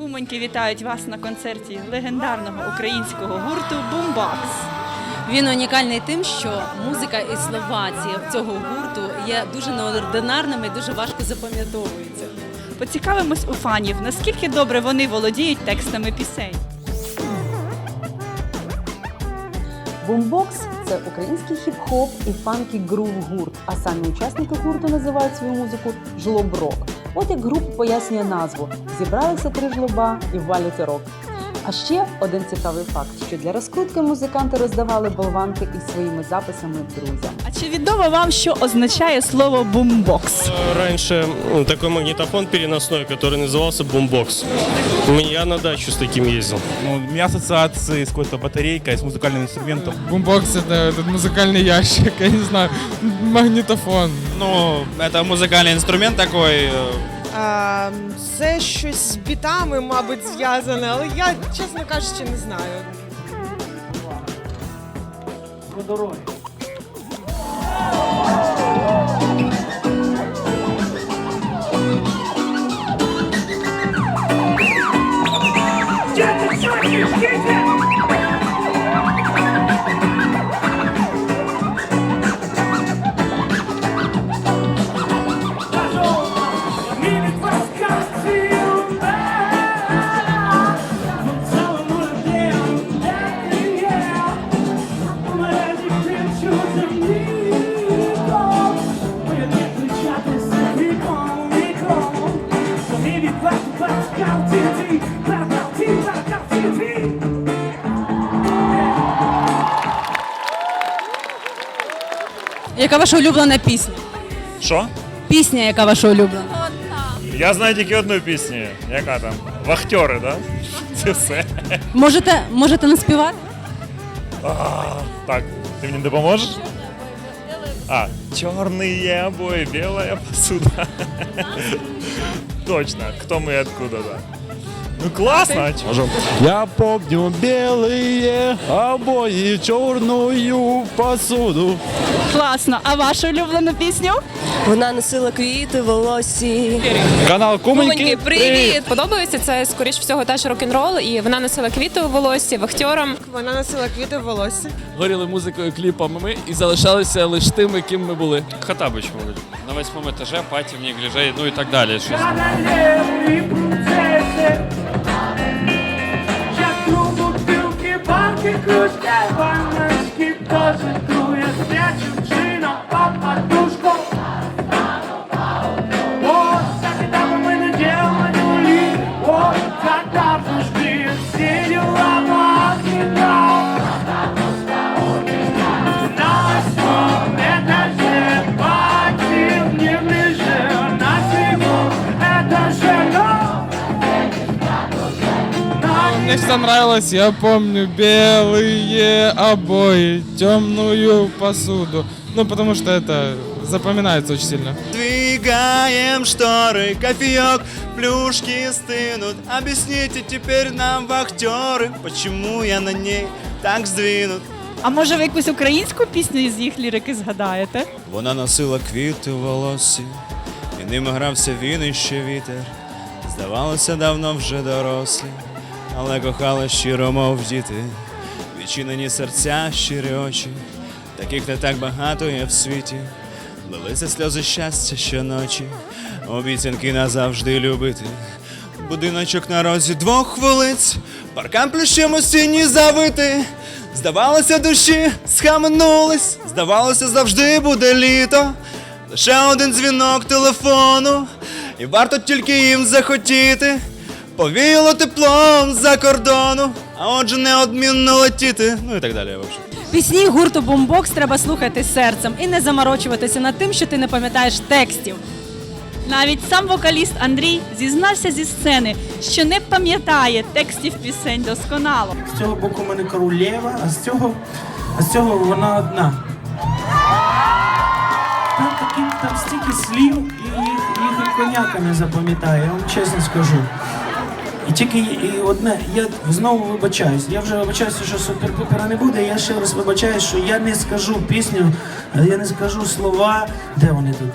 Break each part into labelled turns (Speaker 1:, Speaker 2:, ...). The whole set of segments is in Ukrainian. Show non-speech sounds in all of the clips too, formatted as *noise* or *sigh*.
Speaker 1: Кумоньки вітають вас на концерті легендарного українського гурту Бумбакс.
Speaker 2: Він унікальний тим, що музика і слова цього гурту є дуже неординарними і дуже важко запам'ятовуються.
Speaker 1: Поцікавимось у фанів, наскільки добре вони володіють текстами пісень.
Speaker 3: Бумбокс це український хіп-хоп і фанкі грув гурт. А самі учасники гурту називають свою музику жлоб-рок. От як група пояснює назву: зібралися три жлоба і валять рок. А ще один цікавий факт, що для розкрутки музиканти роздавали болванки із своїми записами друзям.
Speaker 1: А чи відомо вам, що означає слово бумбокс?
Speaker 4: Раньше ну, такой магнитофон переносной, который назывался бумбокс. Я на дачу с таким ездил.
Speaker 5: Ну, у меня ассоциации с какой-то батарейкой, с музыкальным инструментом.
Speaker 6: Бумбокс это этот музыкальный ящик, *laughs* я не знаю, магнитофон.
Speaker 7: Ну, это музикальний інструмент такой. е,
Speaker 8: а, це щось з бітами, мабуть, зв'язане, але я, чесно кажучи, не знаю.
Speaker 2: Яка ваша улюблена пісня?
Speaker 9: Що?
Speaker 2: Пісня, яка ваша улюблена?
Speaker 9: Я знаю тільки одну пісню. Яка там? Вахтери, да? Це все.
Speaker 2: Можете, можете наспівати?
Speaker 9: Так, ти мені допоможеш? А, чорні обої, біла посуда. Точно, кто мы и откуда, да. Ну классно, можем.
Speaker 5: Я помню белые обои, черную посуду.
Speaker 1: Класно. А вашу улюблену пісню?
Speaker 8: Вона носила квіти, волосі.
Speaker 5: Канал Кумоньки.
Speaker 10: привіт! Подобається це скоріш всього теж рок-н-рол, і вона носила квіти у волосі вахтьором.
Speaker 8: Вона носила квіти в волосі.
Speaker 6: Горіли музикою, кліпами ми і залишалися лише тими, ким ми були.
Speaker 7: Хатабич, мабуть. На восьмому етажі, паті в негліже, ну і так далі. Щось.
Speaker 6: Cause that one must keep causing Мне всегда нравилось, я помню, белые обои, темную посуду. Ну, потому что это запоминается очень сильно.
Speaker 7: Двигаем шторы, кофеек, плюшки стынут. Объясните теперь нам, вахтеры, почему я на ней так сдвинут.
Speaker 1: А може ви якусь українську пісню з їх лірики згадаєте?
Speaker 7: Вона носила квіти в волосі, і ними грався він і ще вітер. Здавалося, давно вже дорослі, але кохала щиро, мов діти. Відчинені серця, щирі очі, таких не так багато є в світі. Лилися сльози щастя щоночі, обіцянки назавжди любити. Будиночок на розі двох вулиць, паркан плющем у завити. Здавалося, душі схаменулись, здавалося, завжди буде літо. Лише один дзвінок телефону, і варто тільки їм захотіти. Повіло теплом за кордону, а отже неодмінно летіти. Ну і так далі, в общем.
Speaker 2: Пісні гурту Бумбокс треба слухати серцем і не заморочуватися над тим, що ти не пам'ятаєш текстів.
Speaker 1: Навіть сам вокаліст Андрій зізнався зі сцени, що не пам'ятає текстів пісень досконало.
Speaker 11: З цього боку в мене королева, а з цього, а з цього вона одна. Там такі, там стільки слів, і їх, їх і коняка не запам'ятає, я вам чесно скажу. І тільки і одне, я знову вибачаюсь. Я вже вибачаюся, що супер-пупера не буде. Я ще раз вибачаюсь, що я не скажу пісню, е, я не скажу слова. Де вони тут?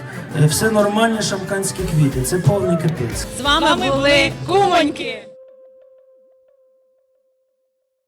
Speaker 11: Е, Все нормальне, шамканські квіти. Це повний капець.
Speaker 1: З вами були Кумоньки!